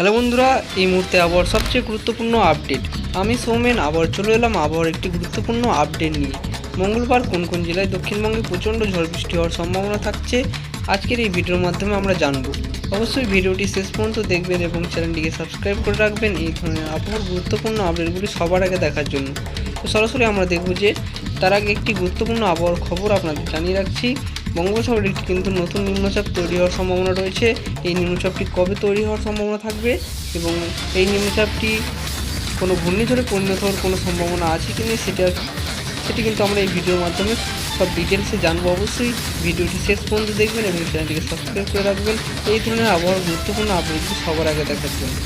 Hello বন্ধুরা, এই মুহূর্তে আবহাওয়ার সবচেয়ে গুরুত্বপূর্ণ আপডেট। আমি সৌমেন, আবার চলে এলাম আবহাওয়ার একটি গুরুত্বপূর্ণ আপডেট নিয়ে। মঙ্গলবার কোন কোন জেলায় দক্ষিণবঙ্গে প্রচণ্ড ঝড় বৃষ্টি হওয়ার সম্ভাবনা থাকছে, আজকের এই ভিডিওর মাধ্যমে আমরা জানব। অবশ্যই ভিডিওটি শেষ পর্যন্ত দেখবেন এবং চ্যানেলটিকে সাবস্ক্রাইব করে রাখবেন, এই ধরনের আবহাওয়ার গুরুত্বপূর্ণ আপডেটগুলি সবার আগে দেখার জন্য। তো সরাসরি আমরা দেখব যে, তার আগে একটি গুরুত্বপূর্ণ আবহাওয়ার খবর আপনাদের জানিয়ে রাখছি। বঙ্গোপসাগরে কিন্তু নতুন নিম্নচাপ তৈরি হওয়ার সম্ভাবনা রয়েছে। এই নিম্নচাপটি কবে তৈরি হওয়ার সম্ভাবনা থাকবে এবং এই নিম্নচাপটি কোনো ঘূর্ণিঝড়ে পরিণত হওয়ার কোনো সম্ভাবনা আছে কি না সেটা সেটি কিন্তু আমরা এই ভিডিওর মাধ্যমে সব ডিটেলসে জানব অবশ্যই। ভিডিওটি শেষ পর্যন্ত দেখবেন এবং চ্যানেলটিকে সাবস্ক্রাইব করে রাখবেন। এই ধরনের আবহাওয়ার গুরুত্বপূর্ণ আপডেটগুলি সবার আগে দেখার জন্য।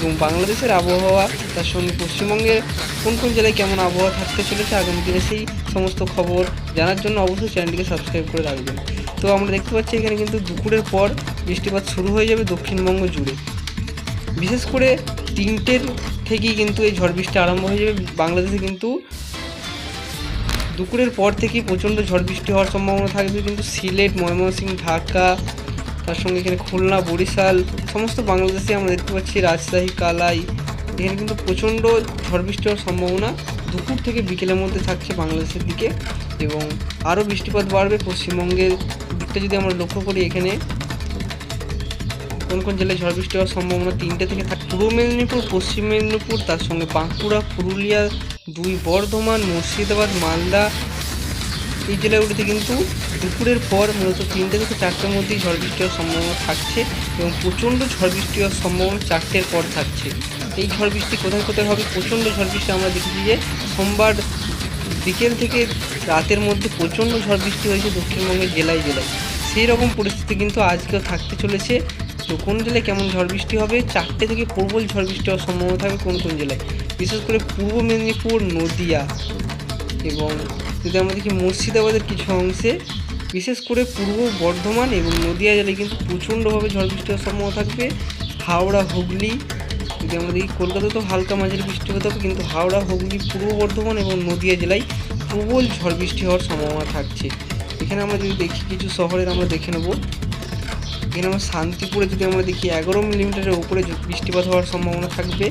এবং বাংলাদেশের আবহাওয়া, তার সঙ্গে পশ্চিমবঙ্গের কোন কোন জেলায় কেমন আবহাওয়া থাকতে চলেছে আগামী দিনে সেই সমস্ত খবর জানার জন্য অবশ্যই চ্যানেলটিকে সাবস্ক্রাইব করে রাখবেন। তো আমরা দেখতে পাচ্ছি এখানে কিন্তু দুপুরের পর বৃষ্টিপাত শুরু হয়ে যাবে দক্ষিণবঙ্গ জুড়ে। বিশেষ করে তিনটের থেকেই কিন্তু এই ঝড় বৃষ্টি আরম্ভ হয়ে যাবে। বাংলাদেশে কিন্তু দুপুরের পর থেকেই প্রচণ্ড ঝড় বৃষ্টি হওয়ার সম্ভাবনা থাকবে। কিন্তু সিলেট, ময়মনসিংহ, ঢাকা তার সঙ্গে এখানে খুলনা, বরিশাল, সমস্ত বাংলাদেশে আমরা দেখতে পাচ্ছি রাজশাহী, কালাই। এখানে কিন্তু প্রচণ্ড ঝড় বৃষ্টি হওয়ার সম্ভাবনা দুপুর থেকে বিকেলের মধ্যে থাকছে বাংলাদেশের দিকে এবং আরও বৃষ্টিপাত বাড়বে পশ্চিমবঙ্গের দিকটা যদি আমরা লক্ষ্য করি এখানে। কোন কোন জেলায় ঝড় বৃষ্টি হওয়ার সম্ভাবনা তিনটে থেকে থাকে পূর্ব মেদিনীপুর, পশ্চিম মেদিনীপুর, তার সঙ্গে বাঁকুড়া, পুরুলিয়া, দুই বর্ধমান, মুর্শিদাবাদ, মালদা এই জেলাগুলিতে কিন্তু দুপুরের পর মূলত তিনটে থেকে চারটের মধ্যেই ঝড় বৃষ্টি হওয়ার সম্ভাবনা থাকছে এবং প্রচণ্ড ঝড় বৃষ্টি হওয়ার সম্ভাবনা চারটের পর থাকছে। এই ঝড় বৃষ্টি কোথায় কোথায় হবে? প্রচণ্ড ঝড় বৃষ্টি আমরা দেখেছি যে সোমবার বিকেল থেকে রাতের মধ্যে প্রচণ্ড ঝড় বৃষ্টি হয়েছে দক্ষিণবঙ্গের জেলায় জেলায়। সেই রকম পরিস্থিতি কিন্তু আজকেও থাকতে চলেছে। তো কোন জেলায় কেমন ঝড় বৃষ্টি হবে? চারটে থেকে প্রবল ঝড় বৃষ্টি হওয়ার সম্ভাবনা থাকবে কোন কোন জেলায়? বিশেষ করে পূর্ব মেদিনীপুর, নদিয়া এবং যদি আমরা দেখি মুর্শিদাবাদের কিছু অংশে, বিশেষ করে পূর্ব বর্ধমান এবং নদিয়া জেলায় কিন্তু প্রচণ্ডভাবে ঝড় বৃষ্টি হওয়ার সম্ভাবনা থাকবে। হাওড়া, হুগলি, যদি কলকাতায় তো হালকা মাঝারি বৃষ্টি হতে হবে কিন্তু হাওড়া, হুগলি, পূর্ব বর্ধমান এবং নদিয়া জেলায় প্রবল ঝড় বৃষ্টি হওয়ার সম্ভাবনা থাকছে। এখানে আমরা যদি দেখি, কিছু শহরের আমরা দেখে নেব। এখানে আমরা শান্তিপুরে যদি আমরা দেখি, এগারো মিলিমিটারের উপরে বৃষ্টিপাত হওয়ার সম্ভাবনা থাকবে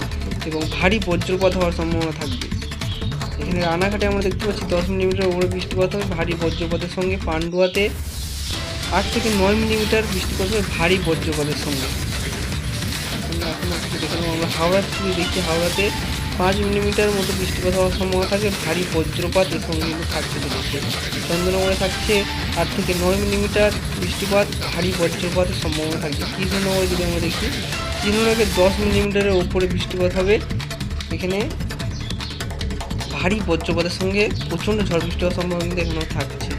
এবং ভারী বজ্রপাত হওয়ার সম্ভাবনা থাকবে। এখানে রানাঘাটে আমরা দেখতে পাচ্ছি দশ মিলিমিটার উপরে বৃষ্টিপাত হবে ভারী বজ্রপাতের সঙ্গে। পান্ডুয়াতে আট থেকে নয় মিলিমিটার বৃষ্টিপাত হবে ভারী বজ্রপাতের সঙ্গে। এখন একটু দেখে নেব, আমরা হাওড়ার যদি দেখছি হাওড়াতে পাঁচ মিলিমিটার মতো বৃষ্টিপাত হওয়ার সম্ভাবনা থাকে, ভারী বজ্রপাত এর সঙ্গে কিন্তু থাকতে চলেছে চন্দননগরে থাকছে আট থেকে নয় মিলিমিটার বৃষ্টিপাত, ভারী বজ্রপাতের সম্ভাবনা থাকছে। কৃষ্ণনগরে যদি আমরা দেখি, কৃষ্ণনগরে দশ মিলিমিটারের ওপরে বৃষ্টিপাত হবে, এখানে ভারী বজ্রপাতের সঙ্গে প্রচণ্ড ঝড় বৃষ্টি হওয়ার সম্ভাবনা কিন্তু এখানেও থাকছে।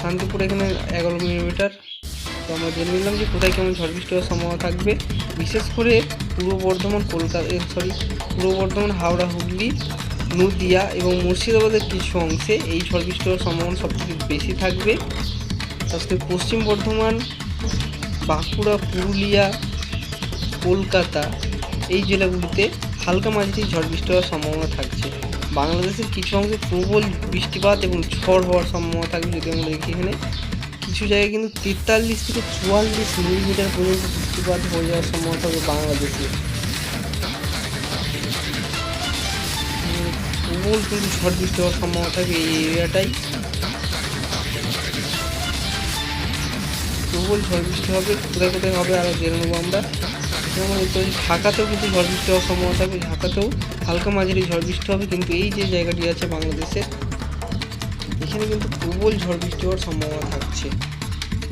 শান্তিপুর এখানে এগারো মিলিমিটার তো আমরা জেনে নিলাম যে কোথায় কেমন ঝড় বৃষ্টি হওয়ার সম্ভাবনা থাকবে। বিশেষ করে পূর্ব বর্ধমান, কলকাতা সরি পূর্ব বর্ধমান, হাওড়া, হুগলি, নদিয়া এবং মুর্শিদাবাদের কিছু অংশে এই ঝড় বৃষ্টি হওয়ার সম্ভাবনা সবথেকে বেশি থাকবে। তার পশ্চিম বর্ধমান, বাঁকুড়া, পুরুলিয়া, কলকাতা এই জেলাগুলিতে হালকা মাঝারি ঝড় বৃষ্টি হওয়ার সম্ভাবনা থাকছে। বাংলাদেশের কিছু অংশে প্রবল বৃষ্টিপাত এবং ঝড় হওয়ার সম্ভাবনা থাকবে যদি আমরা দেখি এখানে। কিছু জায়গায় কিন্তু তেতাল্লিশ থেকে চুয়াল্লিশ মিলিমিটার পর্যন্ত বৃষ্টিপাত হয়ে যাওয়ার সম্ভাবনা থাকবে বাংলাদেশে। প্রবল কিন্তু ঝড় বৃষ্টি হওয়ার সম্ভাবনা থাকবে এই এরিয়াটাই। প্রবল ঝড় বৃষ্টি হবে, কোথায় কোথায় হবে আরও জেনে নেব আমরা। যেমন দেখতে ঢাকাতেও কিন্তু ঝড় বৃষ্টি হওয়ার সম্ভাবনা থাকবে, ঢাকাতেও হালকা মাঝারি ঝড় বৃষ্টি হবে, কিন্তু এই যে জায়গাটি আছে বাংলাদেশের এখানে কিন্তু প্রবল ঝড় বৃষ্টি হওয়ার সম্ভাবনা থাকছে।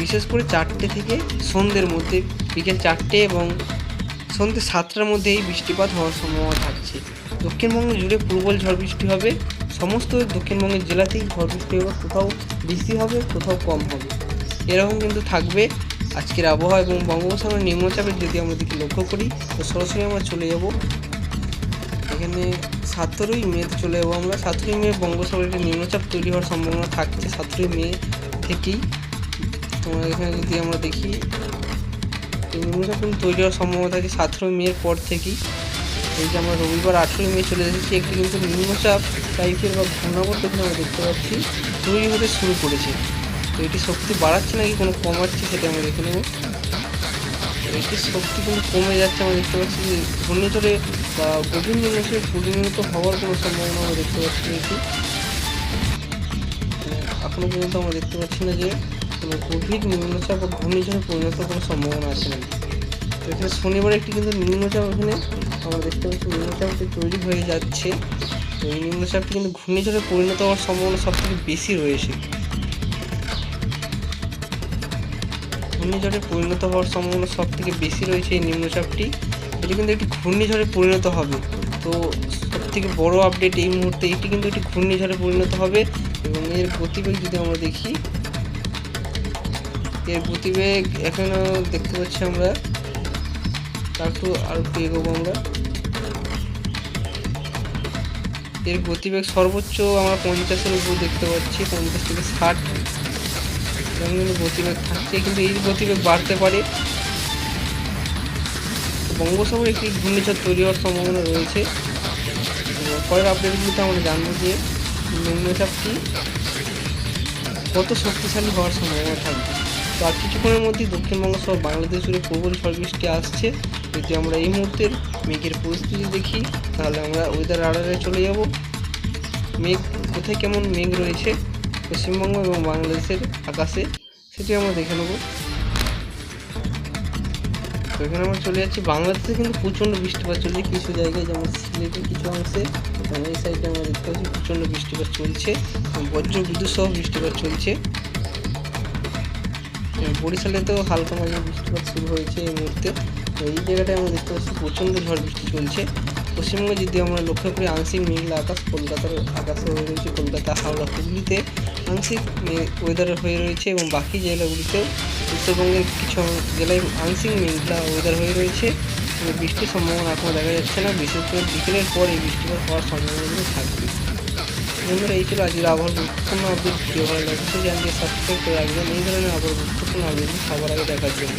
বিশেষ করে চারটে থেকে সন্ধ্যের মধ্যে, বিকেল চারটে এবং সন্ধ্যে সাতটার মধ্যে এই বৃষ্টিপাত হওয়ার সম্ভাবনা থাকছে। দক্ষিণবঙ্গ জুড়ে প্রবল ঝড় বৃষ্টি হবে, সমস্ত দক্ষিণবঙ্গের জেলাতেই ঝড় বৃষ্টি হবে, কোথাও বেশি হবে, কোথাও কম হবে। এরকম কিন্তু থাকবে আজকের আবহাওয়া এবং বঙ্গোপসাগরের নিম্নচাপের যদি আমরা দিকে লক্ষ্য করি, তো সরাসরি আমরা চলে যাব। এখানে সতেরোই মেতে চলে যাব আমরা। সতেরোই মে বঙ্গোপসাগরে একটি নিম্নচাপ তৈরি হওয়ার সম্ভাবনা থাকছে সতেরোই মে থেকেই। তোমার এখানে যদি আমরা দেখি নিম্নচাপ কিন্তু তৈরি হওয়ার সম্ভাবনা থাকে সতেরোই মের পর থেকেই। এই যে আমরা রবিবার আঠেরোই মে চলে এসেছি, একটি কিন্তু নিম্নচাপ টাইপের বা ঘূর্ণাবর্ত আমরা দেখতে পাচ্ছি। তৈরি হতে শুরু করেছে। তো এটি শক্তি বাড়াচ্ছে নাকি? কোনো কমাচ্ছে সেটা আমরা দেখে নেব। এটির শক্তি কিন্তু কমে যাচ্ছে, আমরা দেখতে পাচ্ছি যে ঘূর্ণিঝড়ে বা গভীর নিমেষে পরিণত হওয়ার কোনো সম্ভাবনা আমরা দেখতে পাচ্ছি না এটি। এখনও পর্যন্ত আমরা দেখতে পাচ্ছি না যে কোনো গভীর নিম্নচাপ বা ঘূর্ণিঝড়ে পরিণত কোনো সম্ভাবনা আছে নাকি। তো এখানে শনিবার একটি কিন্তু নিম্নচাপ এখানে আমরা দেখতে পাচ্ছি, নিম্নচাপটি তৈরি হয়ে যাচ্ছে। তো এই নিম্নচাপটি কিন্তু ঘূর্ণিঝড়ে পরিণত হওয়ার সম্ভাবনা সব থেকে বেশি রয়েছে। ঘূর্ণিঝড়ে পরিণত হওয়ার সম্ভাবনা সব থেকে বেশি রয়েছে এই নিম্নচাপটি এটি কিন্তু একটি ঘূর্ণিঝড়ে পরিণত হবে। তো সব থেকে বড় আপডেট এই মুহূর্তে এটি কিন্তু একটি ঘূর্ণিঝড়ে পরিণত হবে এবং এর গতিবেগ যদি আমরা দেখি, এর গতিবেগ এখনও দেখতে পাচ্ছি আমরা। তার একটু আর একটু এগোবো আমরা। এর গতিবেগ সর্বোচ্চ আমরা পঞ্চাশের উপর দেখতে পাচ্ছি, পঞ্চাশ থেকে ষাট। কিন্তু গতিবেগ থাকছে, কিন্তু এই গতিবেগ বাড়তে পারে। বঙ্গোপসাগরে একটি ঘূর্ণিঝড় তৈরি হওয়ার সম্ভাবনা রয়েছে। পরের আপডেটগুলিতে আমরা জানব যে নিম্নচাপটি কত শক্তিশালী হওয়ার সম্ভাবনা থাকবে। তো আর কিছুক্ষণের মধ্যেই দক্ষিণবঙ্গ সহ বাংলাদেশ জুড়ে প্রবল ঝড় বৃষ্টি আসছে। যদি আমরা এই মুহূর্তের মেঘের পরিস্থিতি দেখি, তাহলে আমরা ওয়েদার আড়ালে চলে যাব। মেঘ, কোথায় কেমন মেঘ রয়েছে? পশ্চিমবঙ্গ এবং বাংলাদেশের আকাশে, সেটি আমরা দেখে নেব। তো এখানে আমরা চলে যাচ্ছি। বাংলাদেশে কিন্তু প্রচণ্ড বৃষ্টিপাত চলছে। কিছু জায়গায় যেমন সিলেটের কিছু অংশে এই সাইডে আমরা দেখতে পাচ্ছি প্রচণ্ড বৃষ্টিপাত চলছে। বজ্র বিদ্যুৎ সহ বৃষ্টিপাত চলছে। বরিশালেতেও হালকা মাঝে বৃষ্টিপাত শুরু হয়েছে এই মুহূর্তে। এই জায়গাটায় আমরা দেখতে পাচ্ছি প্রচণ্ড ঝড় বৃষ্টি চলছে। পশ্চিমবঙ্গে যদি আমরা লক্ষ্য করি, আংশিক মেঘলা আকাশ, কলকাতার আকাশে হয়ে রয়েছে, কলকাতা, হাওড়া, হুগলিতে আংশিক ওয়েদার হয়ে রয়েছে এবং বাকি জেলাগুলিতেও উত্তরবঙ্গের কিছু জেলায় আংশিক মেঘলা ওয়েদার হয়ে রয়েছে। বৃষ্টির সম্ভাবনা এখনও দেখা যাচ্ছে না। বিশেষ করে বিকেলের পর এই বৃষ্টিপাত হওয়ার সম্ভাবনাগুলো থাকবে। বন্ধুরা, এই ছিল আজকের আবহাওয়ার গুরুত্বপূর্ণ আপডেট ভিডিও ভালো লাগছে চ্যানেলটি সাবস্ক্রাইব করে রাখবেন। এই ধরনের আবার গুরুত্বপূর্ণ আপডেট সবার আগে দেখার জন্য।